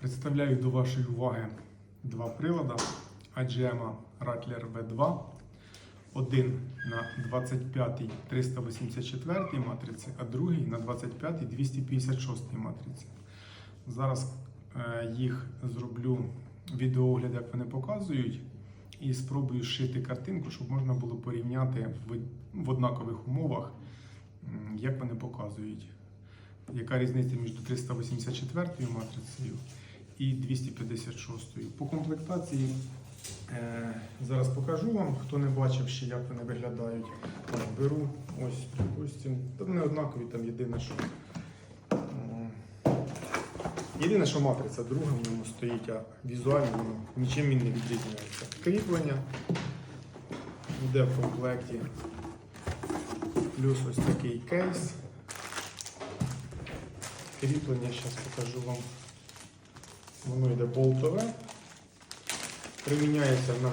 Представляю до вашої уваги два прилади AGM Rattler V2. Один на 25 384 матриці, а другий на 25 256 матриці. Зараз е, їх зроблю відеоогляд, як вони показують, і спробую зшити картинку, щоб можна було порівняти в однакових умовах, як вони показують. Яка різниця між 384 матрицею і 256. По комплектації е, зараз покажу вам, хто не бачив ще, як вони виглядають. Беру ось, припустимо. Вони однакові, там єдине, що. Єдине, що матриця друга в ньому стоїть, а візуально воно нічим він не відрізняється. Кріплення буде в комплекті. Плюс ось такий кейс. Кріплення, зараз покажу вам. Воно йде болтове. Приміняється на